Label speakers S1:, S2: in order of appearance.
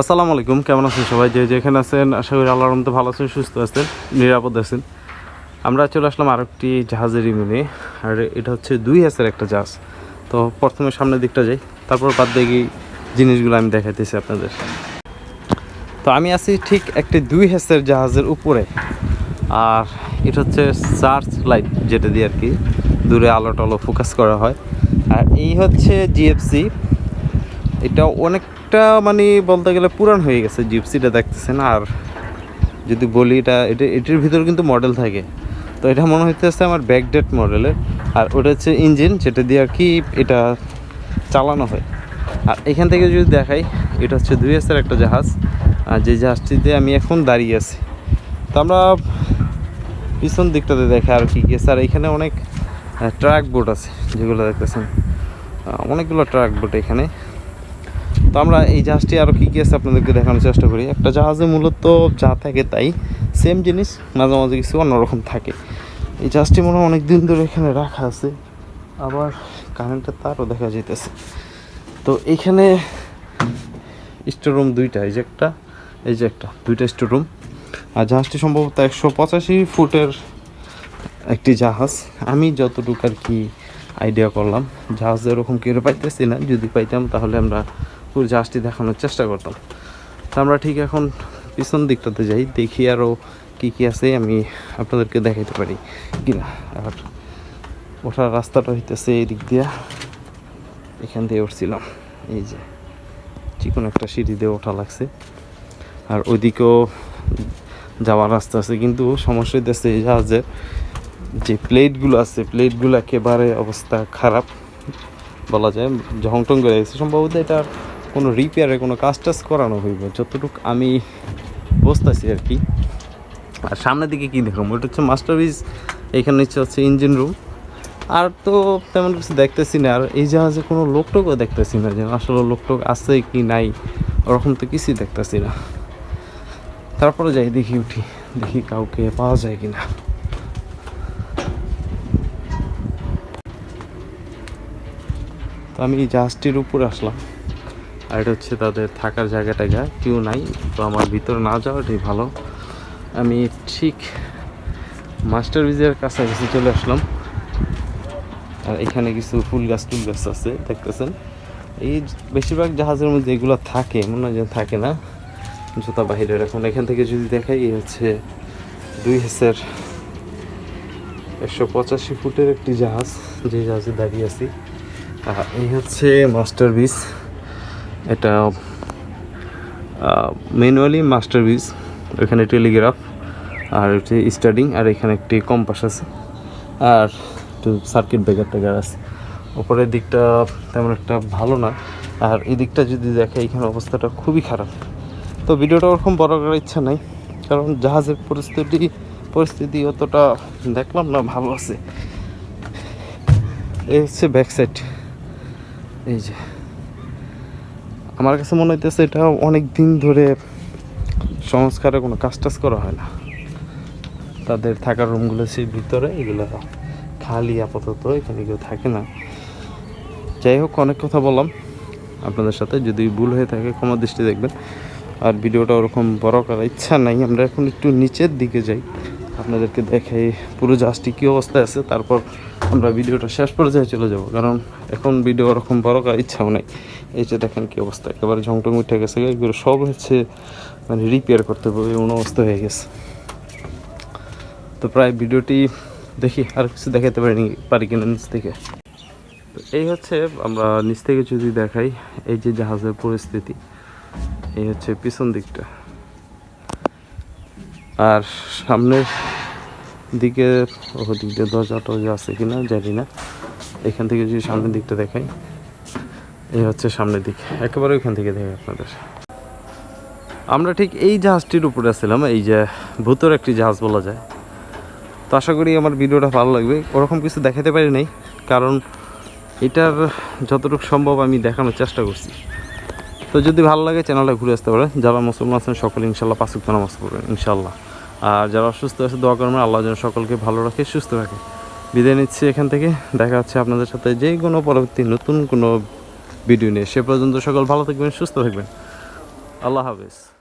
S1: আসসালামু আলাইকুম, কেমন আছেন সবাই? যে যেখানে আছেন, আশা করি আল্লাহর রহমতে ভালো আছেন, সুস্থ আছেন, নিরাপদ আছেন। আমরা চলে আসলাম আরেকটি জাহাজের রিমিনে, আর এটা হচ্ছে দুই হাজার একটা জাহাজ। তো প্রথমে সামনের দিকটা যাই, তারপর বাদ দেখি জিনিসগুলো আমি দেখাইতেছি আপনাদের। তো আমি আছি ঠিক একটি দুই হাজার জাহাজের উপরে, আর এটা হচ্ছে চার্চ লাইট যেটা দিয়ে আর কি দূরে আলো টালো ফোকাস করা হয়। আর এই হচ্ছে জিএফসি এটা অনেকটা মানে বলতে গেলে পুরান হয়ে গেছে জিপসিটা দেখতেছেন। আর যদি বলি এটা এটা, এটির ভিতরে কিন্তু মডেল থাকে। তো এটা মনে হইতেছে আমার ব্যাকডেট মডেলের আর ওটা হচ্ছে ইঞ্জিন যেটা দিয়ে আর কি এটা চালানো হয়। আর এখান থেকে যদি দেখাই, এটা হচ্ছে দুই হাজার একটা জাহাজ। আর যে জাহাজটিতে আমি এখন দাঁড়িয়ে আছি। তো আমরা পিছন দিকটাতে দেখে আর কি আছে আর এখানে অনেক ট্রাক বোট আছে, যেগুলো দেখতেছেন। অনেকগুলো ট্রাক বোট এখানে। তো আমরা এই জাহাজটি আরও কী কী আছে আপনাদেরকে দেখানোর চেষ্টা করি। একটা জাহাজে মূলত যা থাকে তাই সেম জিনিস, মাঝে মাঝে কিছু অন্যরকম থাকে। এই জাহাজটি মনে হয় অনেক দিন ধরে এখানে রাখা আছে। আবার কারেন্টের তারও দেখা যাইতেছে। তো এইখানে স্টোরুম দুইটা, এই যে একটা, এই যে একটা, দুইটা স্টোরুম আর জাহাজটি সম্ভবত একশো পঁচাশি ফুটের একটি জাহাজ। আমি যতটুকু আর কি আইডিয়া করলাম, জাহাজ এরকম কেউ পাইতেছি না। যদি পাইতাম তাহলে আমরা পুরো জাহাজটি দেখানোর চেষ্টা করতাম। তো আমরা ঠিক এখন পিছন দিকটাতে যাই, দেখি আরও কী কী আছে, আমি আপনাদেরকে দেখাইতে পারি কিনা। আর ওঠার রাস্তাটা হইতেছে এই দিক দিয়া। এখান দিয়ে উঠছিলাম। এই যে চিকন একটা সিঁড়ি দিয়ে ওঠা লাগছে। আর ওইদিকেও যাওয়ার রাস্তা আছে, কিন্তু সমস্যা হইতেছে এই জাহাজের যে প্লেটগুলো আছে, প্লেটগুলো একেবারে অবস্থা খারাপ বলা যায়। জং টং করে গেছে। সম্ভবত এটার কোনো রিপেয়ারে কোনো কাজ টাজ করানো হইব, যতটুকু আমি বুঝতেছি আর কি। আর সামনের দিকে কী দেখলাম? ওটা হচ্ছে মাস্টার পিস এখানে হচ্ছে হচ্ছে ইঞ্জিন রুম আর তো তেমন কিছু দেখতেছি না, আর এই জাহাজে কোনো লোকটোকও দেখতেছি না যে আসলে লোকটোক আছে কি নাই, ওরকম তো কিছুই দেখতেছি না। তারপরে যাই, দেখি উঠি, দেখি কাউকে পাওয়া যায় কি না তো আমি এই জাহাজটির উপরে আসলাম। আর এটা হচ্ছে তাদের থাকার জায়গা টায়গা কেউ নাই, তো আমার ভিতরে না যাওয়াটাই ভালো। আমি ঠিক মাস্টার বিজের কাছাকাছি চলে আসলাম। আর এখানে কিছু ফুল গাছ টুল গাছ আছে, দেখতেছেন? এই বেশিরভাগ জাহাজের মধ্যে এগুলো থাকে, মনে হয় যে থাকে না, জুতা বাহিরের। এখন এখান থেকে যদি দেখাই, এই হচ্ছে দুই হাজার একশো পঁচাশি ফুটের একটি জাহাজ, যে জাহাজে দাঁড়িয়ে আছি। এই হচ্ছে মাস্টার বিস এটা ম্যানুয়ালি মাস্টার বিস ওখানে টেলিগ্রাফ আর হচ্ছে স্টার্টিং আর এখানে একটি কম্পাস আছে, আর একটু সার্কিট ব্রেকার টেকার আছে। ওপরের দিকটা তেমন একটা ভালো না, আর এই দিকটা যদি দেখে, এখানে অবস্থাটা খুবই খারাপ। তো ভিডিওটা ওরকম বড় করার ইচ্ছা নাই, কারণ জাহাজের পরিস্থিতি পরিস্থিতি অতটা দেখলাম না, ভালো আছে। এই হচ্ছে ব্যাক সাইড এই যে। আমার কাছে মনে হইতেছে এটা অনেক দিন ধরে সংস্কারে কোনো কাজ টাজ করা হয় না। তাদের থাকার রুমগুলো সেই ভিতরে, এগুলো খালি আপাতত, এখানে কেউ থাকে না। যাই হোক, অনেক কথা বললাম আপনাদের সাথে। যদি ভুল হয়ে থাকে, ক্ষমা দৃষ্টি দেখবেন। আর ভিডিওটা ওরকম বড় করার ইচ্ছা নাই, আমরা এখন একটু নিচের দিকে যাই। আপনাদেরকে দেখাই পুরো জাহাজটি কী অবস্থায় আছে, তারপর আমরা ভিডিওটা শেষ পর্যায়ে চলে যাব, কারণ এখন ভিডিও ওরকম বড় করার ইচ্ছাও নাই। এই যে দেখেন কী অবস্থা, একেবারে ঝংটং উঠে গেছে, এগুলো সব হচ্ছে মানে রিপেয়ার করতে হবে, এমন অবস্থা হয়ে গেছে। তো প্রায় ভিডিওটি দেখি, আর কিছু দেখাতে পারিনি, পারি কিনা নিচ থেকে। তো এই হচ্ছে আমরা নিচ থেকে যদি দেখাই, এই যে জাহাজের পরিস্থিতি, এই হচ্ছে পিছন দিকটা। আর সামনের দিকে ওদিক দিয়ে দরজা টরজা আছে কিনা জানি না। এখান থেকে যদি সামনের দিকটা দেখাই, এই হচ্ছে সামনের দিক। একেবারে ওইখান থেকে দেখে আপনাদের। আমরা ঠিক এই জাহাজটির উপরে ছিলাম এই যে ভূতর একটি জাহাজ বলা যায়। তো আশা করি আমার ভিডিওটা ভালো লাগবে। ওরকম কিছু দেখাতে পারি নাই, কারণ এটার যতটুকু সম্ভব আমি দেখানোর চেষ্টা করছি। তো যদি ভালো লাগে, চ্যানেলটা ঘুরে আসতে পারে যারা মুসলমান আছেন, সকলে ইনশাল্লাহ পাঁচ উক্ত নামাজ পড়বেন, ইনশাল্লাহ। আর যারা অসুস্থ আছে, দোয়া করবেন, আল্লাহ যেন সকলকে ভালো রাখে, সুস্থ রাখে। বিদায় নিচ্ছি এখান থেকে। দেখা হচ্ছে আপনাদের সাথে যে কোনো পরবর্তী নতুন কোনো ভিডিও নিয়ে। সে পর্যন্ত সকল ভালো থাকবেন, সুস্থ থাকবেন। আল্লাহ হাফেজ।